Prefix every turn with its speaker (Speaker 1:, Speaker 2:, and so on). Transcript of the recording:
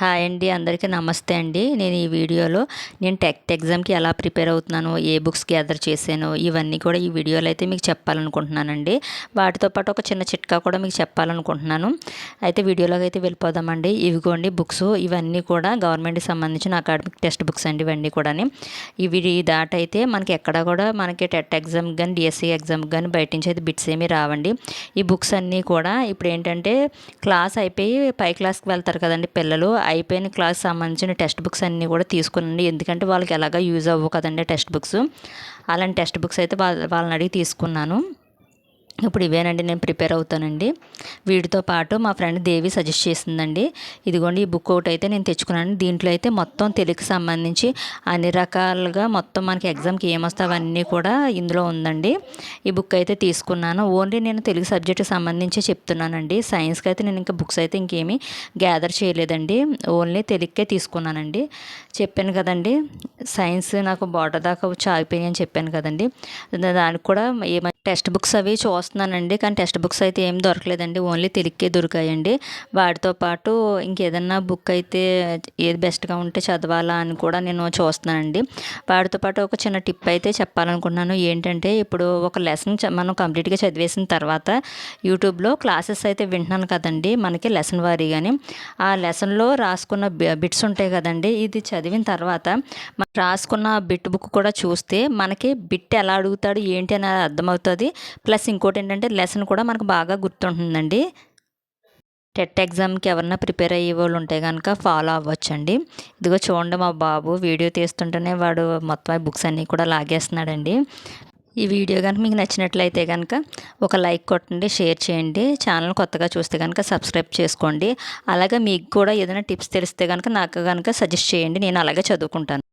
Speaker 1: Hi అండి అందరికీ నమస్తే అండి. నేను ఈ వీడియోలో నేను టెక్ట్ ఎగ్జామ్కి ఎలా ప్రిపేర్ అవుతున్నాను ఏ బుక్స్ గ్యాదర్ చేశాను ఇవన్నీ కూడా ఈ వీడియోలో అయితే మీకు చెప్పాలనుకుంటున్నానండి. వాటితో పాటు ఒక చిన్న చిట్కా కూడా మీకు చెప్పాలనుకుంటున్నాను. అయితే వీడియోలోకి అయితే వెళ్ళిపోదామండి. ఇవిగోండి బుక్స్ ఇవన్నీ కూడా గవర్నమెంట్కి సంబంధించిన అకాడమిక్ టెక్స్ట్ బుక్స్ అండి ఇవన్నీ కూడా ఇవి దాట అయితే మనకి ఎక్కడ కూడా మనకి టెట్ ఎగ్జామ్ కానీ డిఎస్సి ఎగ్జామ్ కానీ బయట నుంచి అయితే బిట్స్ ఏమీ రావండి. ఈ బుక్స్ అన్నీ కూడా ఇప్పుడు ఏంటంటే క్లాస్ అయిపోయి పై క్లాస్కి వెళ్తారు కదండి పిల్లలు. అయిపోయిన క్లాస్ సంబంధించిన టెక్స్ట్ బుక్స్ అన్నీ కూడా తీసుకునండి. ఎందుకంటే వాళ్ళకి ఎలాగ యూజ్ అవ్వవు కదండి టెక్స్ట్ బుక్స్. అలాంటి టెక్స్ట్ బుక్స్ అయితే వాళ్ళ వాళ్ళని అడిగి తీసుకున్నాను. ఇప్పుడు ఇవేనండి నేను ప్రిపేర్ అవుతానండి. వీటితో పాటు మా ఫ్రెండ్ దేవి సజెస్ట్ చేసిందండి. ఇదిగోండి ఈ బుక్ ఒకటి అయితే నేను తెచ్చుకున్నాను. దీంట్లో అయితే మొత్తం తెలుగుకి సంబంధించి అన్ని రకాలుగా మొత్తం మనకి ఎగ్జామ్కి ఏమొస్తే అవన్నీ కూడా ఇందులో ఉందండి. ఈ బుక్ అయితే తీసుకున్నాను. ఓన్లీ నేను తెలుగు సబ్జెక్ట్కి సంబంధించి చెప్తున్నానండి. సైన్స్కి అయితే నేను ఇంకా బుక్స్ అయితే ఇంకేమీ గ్యాదర్ చేయలేదండి. ఓన్లీ తెలుగుకే తీసుకున్నానండి. చెప్పాను కదండి సైన్స్ నాకు బోర్డర్ దాకా వచ్చి ఆగిపోయాయి అని చెప్పాను కదండి. దానికి కూడా ఏమైనా టెక్స్ట్ బుక్స్ అవి చూస్తున్నానండి. కానీ టెక్స్ట్ బుక్స్ అయితే ఏం దొరకలేదండి. ఓన్లీ తెలుగుకే దొరికాయండి. వాటితో పాటు ఇంకేదన్నా బుక్ అయితే ఏది బెస్ట్గా ఉంటే చదవాలా అని కూడా నేను చూస్తున్నానండి. వాటితో పాటు ఒక చిన్న టిప్ అయితే చెప్పాలనుకున్నాను ఏంటంటే ఇప్పుడు ఒక లెసన్ మనం కంప్లీట్గా చదివేసిన తర్వాత యూట్యూబ్లో క్లాసెస్ అయితే వింటున్నాను కదండి. మనకి లెసన్ వారీగాని. ఆ లెసన్లో రాసుకున్న బిట్స్ ఉంటాయి కదండి. ఇది చదివిన తర్వాత రాసుకున్న బిట్ బుక్ కూడా చూస్తే మనకి బిట్ ఎలా అడుగుతాడు ఏంటి అని అర్థమవుతుంది. ప్లస్ ఇంకోటి ఏంటంటే లెసన్ కూడా మనకు బాగా గుర్తుంటుందండి. టెట్ ఎగ్జామ్కి ఎవరన్నా ప్రిపేర్ అయ్యే వాళ్ళు ఉంటే కనుక ఫాలో అవ్వచ్చండి. ఇదిగో చూడండి మా బాబు వీడియో తీస్తుంటేనే వాడు మొత్తం బుక్స్ అన్నీ కూడా లాగేస్తున్నాడండి. ఈ వీడియో కనుక మీకు నచ్చినట్లయితే కనుక ఒక లైక్ కొట్టండి షేర్ చేయండి. ఛానల్ కొత్తగా చూస్తే కనుక సబ్స్క్రైబ్ చేసుకోండి. అలాగే మీకు కూడా ఏదైనా టిప్స్ తెలిస్తే కనుక నాకు కనుక సజెస్ట్ చేయండి. నేను అలాగే చదువుకుంటాను.